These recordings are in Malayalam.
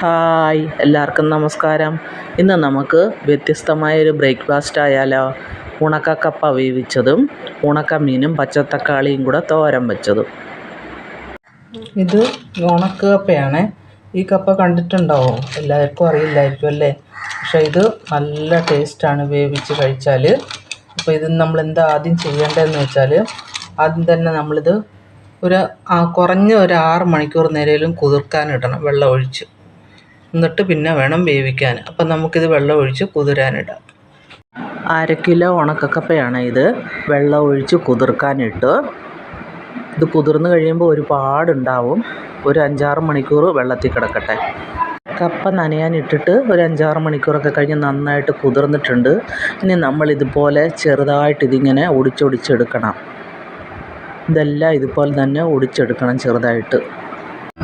ഹായ് എല്ലാവർക്കും നമസ്കാരം. ഇന്ന് നമുക്ക് വ്യത്യസ്തമായൊരു ബ്രേക്ക്ഫാസ്റ്റ് ആയാലോ ഉണക്കക്കപ്പ വേവിച്ചതും ഉണക്കമീനും പച്ചത്തക്കാളിയും കൂടെ തോരൻ വെച്ചതും. ഇത് ഉണക്ക കപ്പയാണ്. ഈ കപ്പ കണ്ടിട്ടുണ്ടാവോ. എല്ലാവർക്കും അറിയില്ലായിരിക്കും അല്ലേ? പക്ഷേ ഇത് നല്ല ടേസ്റ്റാണ് വേവിച്ച് കഴിച്ചാൽ. അപ്പോൾ ഇത് നമ്മൾ എന്താ ആദ്യം ചെയ്യേണ്ടതെന്ന് വെച്ചാൽ ആദ്യം തന്നെ നമ്മളിത് ഒരു കുറഞ്ഞ ഒരു ആറ് മണിക്കൂർ നേരയിലും കുതിർക്കാനിടണം വെള്ളം ഒഴിച്ച്. എന്നിട്ട് പിന്നെ വേണം വേവിക്കാൻ. അപ്പം നമുക്കിത് വെള്ളം ഒഴിച്ച് കുതിരാനിടാം. അര കിലോ ഉണക്കക്കപ്പയാണ് ഇത്. വെള്ളം ഒഴിച്ച് കുതിർക്കാനിട്ട് ഇത് കുതിർന്ന് കഴിയുമ്പോൾ ഒരുപാടുണ്ടാവും. ഒരു അഞ്ചാറ് മണിക്കൂർ വെള്ളത്തിൽ കിടക്കട്ടെ. കപ്പ നനയാനിട്ടിട്ട് ഒരു അഞ്ചാറ് മണിക്കൂറൊക്കെ കഴിഞ്ഞ് നന്നായിട്ട് കുതിർന്നിട്ടുണ്ട്. ഇനി നമ്മൾ ഇതുപോലെ ചെറുതായിട്ട് ഇതിങ്ങനെ ഒടിച്ചൊടിച്ചെടുക്കണം. ഇതെല്ലാം ഇതുപോലെ തന്നെ ഒടിച്ചെടുക്കണം ചെറുതായിട്ട്.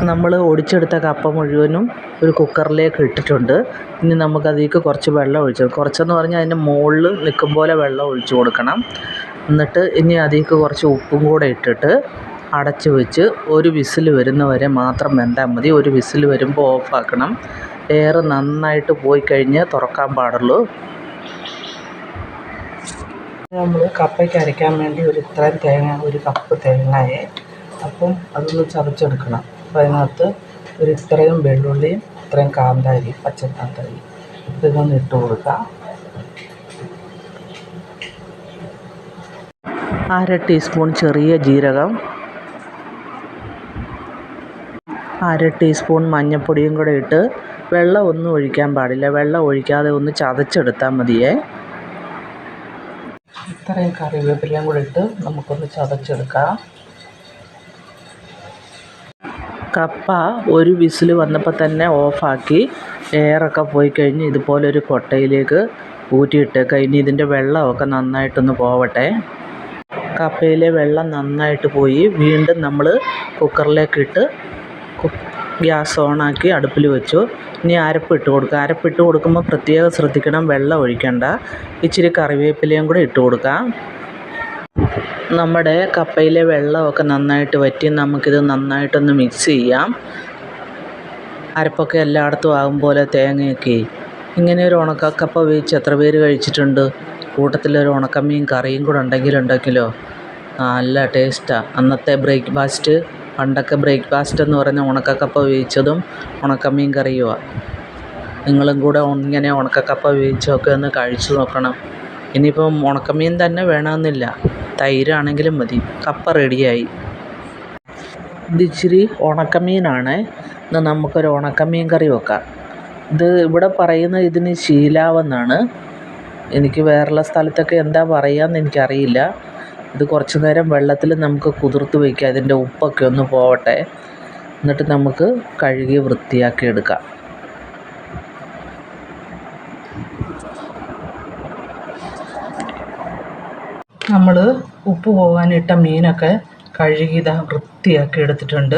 നമ്മൾ ഒടിച്ചെടുത്ത കപ്പ മുഴുവനും ഒരു കുക്കറിലേക്ക് ഇട്ടിട്ടുണ്ട്. ഇനി നമുക്കതിലേക്ക് കുറച്ച് വെള്ളം ഒഴിച്ച് കുറച്ചെന്ന് പറഞ്ഞാൽ അതിന്റെ മുകളിൽ നിൽക്കും പോലെ വെള്ളം ഒഴിച്ച് കൊടുക്കണം. എന്നിട്ട് ഇനി അതിലേക്ക് കുറച്ച് ഉപ്പും കൂടെ ഇട്ടിട്ട് അടച്ച് വെച്ച് ഒരു വിസിൽ വരുന്നവരെ മാത്രം വെന്താൽ മതി. ഒരു വിസിൽ വരുമ്പോൾ ഓഫാക്കണം എയർ നന്നായിട്ട് പോയി കഴിഞ്ഞ് തുറക്കാൻ പാടുള്ളൂ. നമ്മൾ കപ്പയ്ക്ക് അരയ്ക്കാൻ വേണ്ടി ഒരു ഇത്രയും തേങ്ങ ഒരു കപ്പ് തേങ്ങയെ. അപ്പം അതൊന്ന് ചതച്ചെടുക്കണം. അപ്പോൾ അതിനകത്ത് ഒരു ഇത്രയും വെള്ളുള്ളിയും ഇത്രയും കാന്താരി പച്ചക്കാന്താരി ഇതൊന്ന് ഇട്ട് കൊടുക്കാം. അര ടീസ്പൂൺ ചെറിയ ജീരകം. അര ടീസ്പൂൺ മഞ്ഞൾപ്പൊടിയും കൂടെ ഇട്ട് വെള്ളം ഒന്നും ഒഴിക്കാൻ പാടില്ല. വെള്ളം ഒഴിക്കാതെ ഒന്ന് ചതച്ചെടുത്താൽ മതിയേ. ഇത്രയും കറിവേപ്പിലയും കൂടെ ഇട്ട് നമുക്കൊന്ന് ചതച്ചെടുക്കാം. കപ്പ ഒരു വിസിൽ വന്നപ്പോൾ തന്നെ ഓഫാക്കി എയറൊക്കെ പോയി കഴിഞ്ഞ് ഇതുപോലൊരു കൊട്ടയിലേക്ക് ഊറ്റിയിട്ടേക്കാം. ഇനി ഇതിന്റെ വെള്ളമൊക്കെ നന്നായിട്ടൊന്ന് പോവട്ടെ. കപ്പയിലെ വെള്ളം നന്നായിട്ട് പോയി. വീണ്ടും നമ്മൾ കുക്കറിലേക്കിട്ട് ഗ്യാസ് ഓണാക്കി അടുപ്പിൽ വെച്ചു. ഇനി അരപ്പിട്ട് കൊടുക്കുക അരപ്പിട്ട് കൊടുക്കുമ്പോൾ പ്രത്യേകം ശ്രദ്ധിക്കണം വെള്ളം ഒഴിക്കണ്ട. ഇച്ചിരി കറിവേപ്പിലയും കൂടെ ഇട്ട് കൊടുക്കാം. നമ്മുടെ കപ്പയിലെ വെള്ളമൊക്കെ നന്നായിട്ട് വറ്റി നമുക്കിത് നന്നായിട്ടൊന്ന് മിക്സ് ചെയ്യാം. അരപ്പൊക്കെ എല്ലായിടത്തും ആകും പോലെ തേങ്ങയൊക്കെ. ഇങ്ങനെ ഒരു ഉണക്കക്കപ്പ വേവിച്ച് എത്ര പേര് കഴിച്ചിട്ടുണ്ട്? കൂട്ടത്തിലൊരു ഉണക്കമീൻ കറിയും കൂടെ ഉണ്ടെങ്കിലുണ്ടെങ്കിലോ നല്ല ടേസ്റ്റാണ് അന്നത്തെ ബ്രേക്ക്ഫാസ്റ്റ് പണ്ടൊക്കെ ബ്രേക്ക്ഫാസ്റ്റ് എന്ന് പറഞ്ഞ ഉണക്കക്കപ്പ വേവിച്ചതും ഉണക്കമീൻ കറിയുമാണ് നിങ്ങളും കൂടെ ഇങ്ങനെ ഉണക്കക്കപ്പ വേവിച്ചൊക്കെ ഒന്ന് കഴിച്ചു നോക്കണം. ഇനിയിപ്പം ഉണക്കമീൻ തന്നെ വേണമെന്നില്ല. തൈരാണെങ്കിലും മതി. കപ്പ റെഡിയായി. ഇത് ഇച്ചിരി ഉണക്കമീനാണ്. ഇന്ന് നമുക്കൊരു ഉണക്കമീൻ കറി വെക്കാം. ഇത് ഇവിടെ പറയുന്ന ഇതിന് ശീലാവെന്നാണ്. എനിക്ക് വേറെയുള്ള സ്ഥലത്തൊക്കെ എന്താ പറയുകയെന്ന് എനിക്കറിയില്ല. ഇത് കുറച്ച് നേരം വെള്ളത്തിൽ നമുക്ക് കുതിർത്ത് വയ്ക്കാം. അതിന്റെ ഉപ്പൊക്കെ ഒന്ന് പോവട്ടെ. എന്നിട്ട് നമുക്ക് കഴുകി വൃത്തിയാക്കി എടുക്കാം. നമ്മൾ ഉപ്പ് പോകാനിട്ട മീനൊക്കെ കഴുകി ഇതാ വൃത്തിയാക്കി എടുത്തിട്ടുണ്ട്.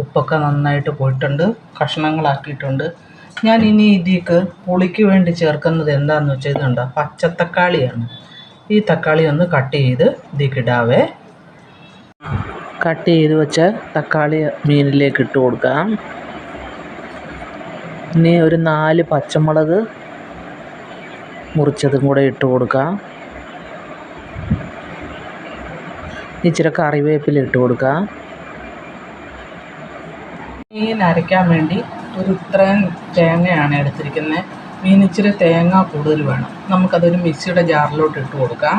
ഉപ്പൊക്കെ നന്നായിട്ട് പോയിട്ടുണ്ട്. കഷ്ണങ്ങളാക്കിയിട്ടുണ്ട്. ഞാൻ ഇനി ഇതിക്ക് പുളിക്ക് വേണ്ടി ചേർക്കുന്നത് എന്താണെന്ന് വെച്ചാൽ ഇതുണ്ടോ? പച്ചത്തക്കാളിയാണ്. ഈ തക്കാളി ഒന്ന് കട്ട് ചെയ്ത് ഇതിക്കിടാവേ കട്ട് ചെയ്ത് വെച്ച തക്കാളി മീനിലേക്ക് ഇട്ട് കൊടുക്കാം. ഇനി ഒരു നാല് പച്ചമുളക് മുറിച്ചതും കൂടെ ഇട്ട് കൊടുക്കാം. ഇച്ചിരി കറിവേപ്പില ഇട്ട് കൊടുക്കുക മീൻ അരയ്ക്കാൻ വേണ്ടി ഒരു ഇത്രയും തേങ്ങയാണ് എടുത്തിരിക്കുന്നത്. മീൻ ഇച്ചിരി തേങ്ങ കൂടുതൽ വേണം. നമുക്കതൊരു മിക്സിയുടെ ജാറിലോട്ട് ഇട്ട് കൊടുക്കാം.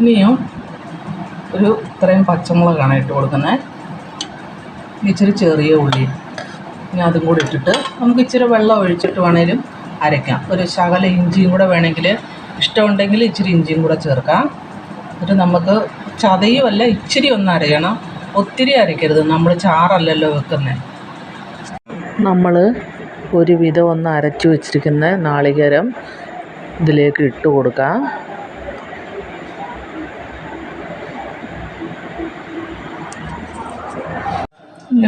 ഇനിയും ഒരു ഇത്രയും പച്ചമുളകാണ് ഇട്ട് കൊടുക്കുന്നത്. ഇച്ചിരി ചെറിയ ഉള്ളി. ഇനി അതും കൂടി ഇട്ടിട്ട് നമുക്ക് ഇച്ചിരി വെള്ളം ഒഴിച്ചിട്ട് വേണേലും അരയ്ക്കാം ഒരു ശകല ഇഞ്ചിയും കൂടെ വേണമെങ്കിൽ ഇഷ്ടമുണ്ടെങ്കിൽ ഇച്ചിരി ഇഞ്ചിയും കൂടെ ചേർക്കാം. എന്നിട്ട് നമുക്ക് ചതയുമല്ല ഇച്ചിരി ഒന്ന് അരയണം. ഒത്തിരി അരയ്ക്കരുത് നമ്മൾ ചാറല്ലല്ലോ വെക്കുന്നത് നമ്മൾ ഒരു വിധം ഒന്ന് അരച്ചു വെച്ചിരിക്കുന്ന നാളികേരം ഇതിലേക്ക് ഇട്ട് കൊടുക്കാം.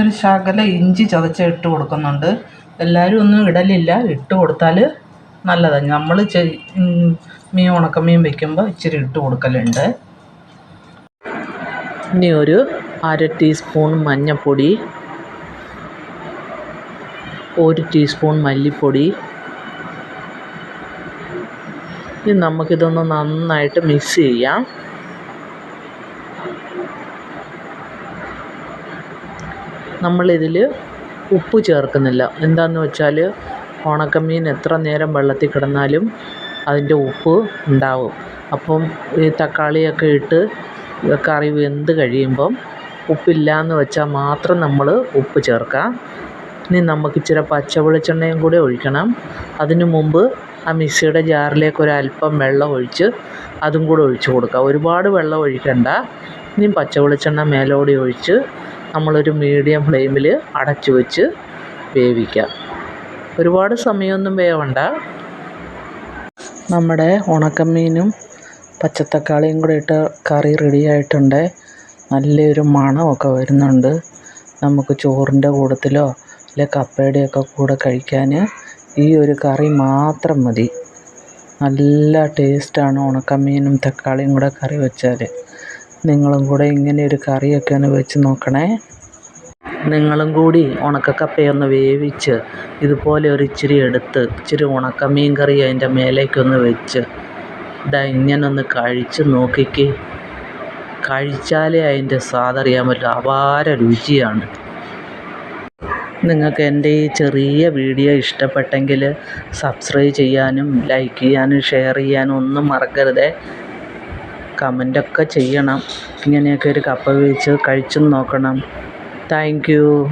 ഒരു ശകല ഇഞ്ചി ചതച്ച് ഇട്ട് കൊടുക്കുന്നുണ്ട്. എല്ലാവരും ഒന്നും ഇടലില്ല. ഇട്ട് കൊടുത്താൽ നല്ലതാണ് നമ്മൾ മീൻ ഉണക്കമീൻ വെക്കുമ്പോൾ ഇച്ചിരി ഇട്ട് കൊടുക്കലുണ്ട്. ഇനി ഒരു അര ടീസ്പൂൺ മഞ്ഞൾപ്പൊടി ഒരു ടീസ്പൂൺ മല്ലിപ്പൊടി. ഇനി നമുക്കിതൊന്ന് നന്നായിട്ട് മിക്സ് ചെയ്യാം. നമ്മളിതിൽ ഉപ്പ് ചേർക്കുന്നില്ല. എന്താണെന്ന് വെച്ചാൽ ഉണക്കമീൻ എത്ര നേരം വെള്ളത്തിൽ കിടന്നാലും അതിന്റെ ഉപ്പ് ഉണ്ടാവും. അപ്പം ഈ തക്കാളിയൊക്കെ ഇട്ട് കറി വെന്ത് കഴിയുമ്പം ഉപ്പില്ലാന്ന് വെച്ചാൽ മാത്രം നമ്മൾ ഉപ്പ് ചേർക്കാം. ഇനി നമുക്ക് ഇച്ചിരി പച്ച വെളിച്ചെണ്ണയും കൂടി ഒഴിക്കണം. അതിനു മുമ്പ് ആ മിക്സിയുടെ ജാറിലേക്ക് ഒരല്പം വെള്ളം ഒഴിച്ച് അതും കൂടെ ഒഴിച്ച് കൊടുക്കുക ഒരുപാട് വെള്ളം ഒഴിക്കണ്ട. ഇനി പച്ച വെളിച്ചെണ്ണ മേലോടെ ഒഴിച്ച് നമ്മളൊരു മീഡിയം ഫ്ലെയിമിൽ അടച്ചു വെച്ച് വേവിക്കാം. ഒരുപാട് സമയമൊന്നും വേവണ്ട. നമ്മുടെ ഉണക്കമീനും പച്ചത്തക്കാളിയും കൂടെ ഇട്ട് കറി റെഡിയായിട്ടുണ്ട് നല്ലൊരു മണമൊക്കെ വരുന്നുണ്ട്. നമുക്ക് ചോറിന്റെ കൂട്ടത്തിലോ അല്ലെ കപ്പയുടെയൊക്കെ കൂടെ കഴിക്കാൻ ഈ ഒരു കറി മാത്രം മതി. നല്ല ടേസ്റ്റാണ് ഉണക്കമീനും തക്കാളിയും കൂടെ കറി വെച്ചാൽ നിങ്ങളും കൂടെ ഇങ്ങനെ ഒരു കറിയൊക്കെ ഒന്ന് വെച്ച് നോക്കണേ. നിങ്ങളും കൂടി ഉണക്കക്കപ്പയൊന്ന് വേവിച്ച് ഇതുപോലെ ഒരു ഇച്ചിരി എടുത്ത് ഇച്ചിരി ഉണക്ക മീൻ കറി അതിന്റെ മേലേക്കൊന്ന് വെച്ച് ഇതാ ഇങ്ങനെ ഒന്ന് കഴിച്ച് നോക്കിക്കേ. കഴിച്ചാലേ അതിന്റെ സ്വാദറിയാൻ പറ്റും. അപാര രുചിയാണ്. നിങ്ങൾക്ക് എന്റെ ഈ ചെറിയ വീഡിയോ ഇഷ്ടപ്പെട്ടെങ്കിൽ സബ്സ്ക്രൈബ് ചെയ്യാനും ലൈക്ക് ചെയ്യാനും ഷെയർ ചെയ്യാനും ഒന്നും മറക്കരുതേ. കമന്റൊക്കെ ചെയ്യണം. ഇങ്ങനെയൊക്കെ ഒരു കപ്പ വേവിച്ചത് കഴിച്ചും നോക്കണം. Thank you.